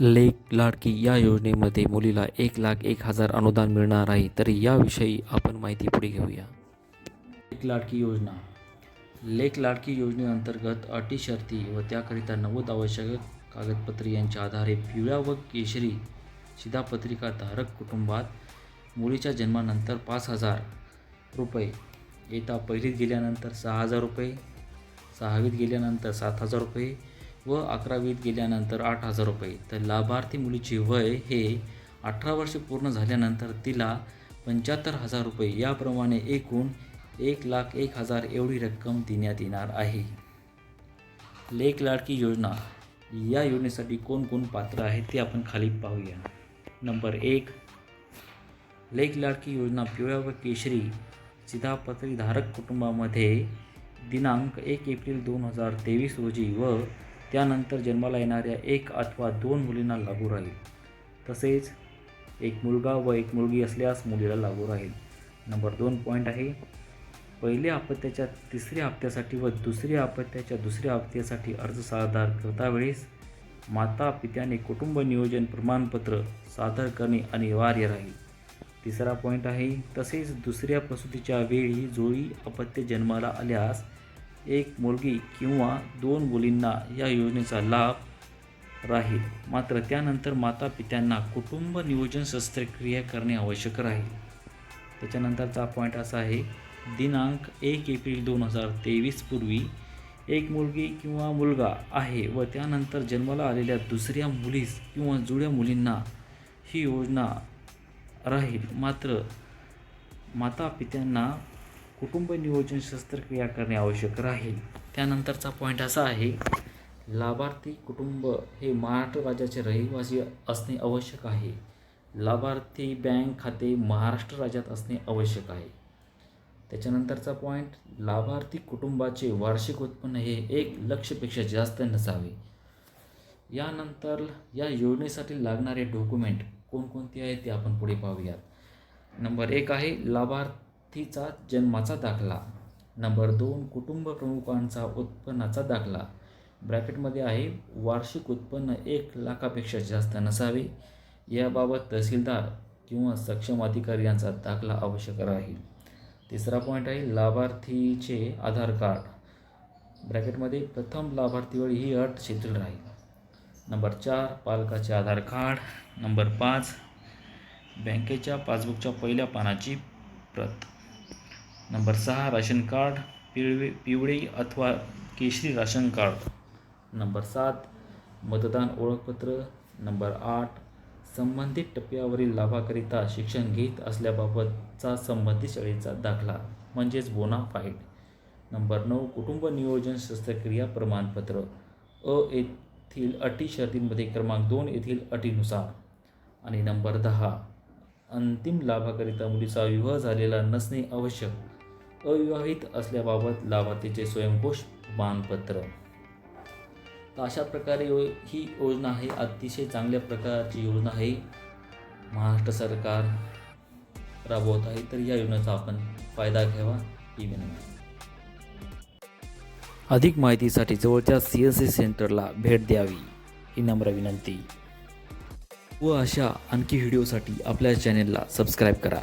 लेक लाडकी या योजनेमध्ये मुलीला एक लाख एक हजार अनुदान मिळणार आहे तर याविषयी आपण माहिती पुढे घेऊया. लेक लाडकी योजना. लेक लाडकी योजनेअंतर्गत अटी शर्ती व त्याकरिता नव्वद आवश्यक कागदपत्रे यांच्या आधारे पिवळ्या व केशरी शिधापत्रिका धारक कुटुंबात मुलीच्या जन्मानंतर पाच हजार रुपये येता पहिलीत गेल्यानंतर सहा हजार रुपये सहावीत गेल्यानंतर सात हजार रुपये व अकरावीत गेल्यानंतर आठ हजार रुपये. तर लाभार्थी मुलीचे वय हे अठरा वर्षे पूर्ण झाल्यानंतर तिला पंच्याहत्तर हजार रुपये याप्रमाणे एकूण एक लाख एक हजार एवढी रक्कम देण्यात येणार आहे. लेक लाडकी योजना. या योजनेसाठी कोण कोण पात्र आहे ते आपण खाली पाहूया. नंबर एक. लेक लाडकी योजना पिवळ्या व केशरी शिधापत्री धारक कुटुंबामध्ये दिनांक एक एप्रिल दोन हजार तेवीस रोजी व त्यानंतर जन्माला येणाऱ्या एक अथवा दोन मुलींना लागू राहील. तसेच एक मुलगा व एक मुलगी असल्यास मुलीला लागू राहील. नंबर दोन पॉईंट आहे पहिल्या अपत्याच्या तिसऱ्या हप्त्यासाठी व दुसऱ्या अपत्याच्या दुसऱ्या हप्त्यासाठी अर्ज सादर करता वेळेस माता पित्याने कुटुंब नियोजन प्रमाणपत्र सादर करणे अनिवार्य राहील. तिसरा पॉईंट आहे तसेच दुसऱ्या प्रसूतीच्या वेळी जोळी अपत्य जन्माला आल्यास एक मुलगी किंवा दोन मुलींना या योजनेचा लाभ राहील. मात्र त्यानंतर माता पित्यांना कुटुंब नियोजन शस्त्रक्रिया करणे आवश्यक राहील. त्याच्यानंतरचा पॉईंट असा आहे दिनांक एक एप्रिल दोन हजार तेवीस पूर्वी एक मुलगी किंवा मुलगा आहे व त्यानंतर जन्माला आलेल्या दुसऱ्या मुलीस किंवा जुळ्या मुलींना ही योजना राहील. मात्र माता पित्यांना कुटुंब नियोजन शस्त्रक्रिया करणे आवश्यक राहील. त्यानंतरचा पॉईंट असा आहे लाभार्थी कुटुंब हे महाराष्ट्र राज्याचे रहिवासी असणे आवश्यक आहे. लाभार्थी बँक खाते महाराष्ट्र राज्यात असणे आवश्यक आहे. त्याच्यानंतरचा पॉईंट लाभार्थी कुटुंबाचे वार्षिक उत्पन्न हे एक लक्षपेक्षा जास्त नसावे. यानंतर या योजनेसाठी लागणारे डॉक्युमेंट कोणकोणते आहेत ते आपण पुढे पाहूयात. नंबर एक आहे तिचा जन्माचा दाखला. नंबर दोन कुटुंब प्रमुखांचा उत्पन्नाचा दाखला. ब्रॅकेटमध्ये आहे वार्षिक उत्पन्न एक लाखापेक्षा जास्त नसावे. याबाबत तहसीलदार किंवा सक्षम अधिकारी यांचा दाखला आवश्यक राहील. तिसरा पॉईंट आहे लाभार्थीचे आधार कार्ड. ब्रॅकेटमध्ये प्रथम लाभार्थीवेळी ही अट शिथिल राहील. नंबर चार पालकाचे आधार कार्ड. नंबर पाच बँकेच्या पासबुकच्या पहिल्या पानाची प्रत. नंबर सहा राशन कार्ड पिळवे पिवळे अथवा केशरी राशन कार्ड. नंबर सात मतदान ओळखपत्र. नंबर आठ संबंधित टप्प्यावरील लाभाकरिता शिक्षण घेत असल्याबाबतचा संबंधित शाळेचा दाखला म्हणजेच बोना फाईट नंबर नऊ कुटुंब नियोजन शस्त्रक्रिया प्रमाणपत्र. अ येथील अटी शर्तींमध्ये क्रमांक दोन येथील अटीनुसार. आणि नंबर दहा अंतिम लाभाकरिता मुलीचा विवाह झालेला नसणे आवश्यक. अविवाहित असल्याबाबत लाभार्थीचे स्वयंघोष मानपत्र. तर अशा प्रकारे यो ही योजना आहे. अतिशय चांगल्या प्रकारची योजना आहे. महाराष्ट्र सरकार राबवत आहे. तर या योजनेचा आपण फायदा घ्यावा ही विनंती. अधिक माहितीसाठी जवळच्या सी एस सी सेंटरला भेट द्यावी ही नम्र विनंती. व अशा आणखी व्हिडिओसाठी आपल्या चॅनेलला सबस्क्राईब करा.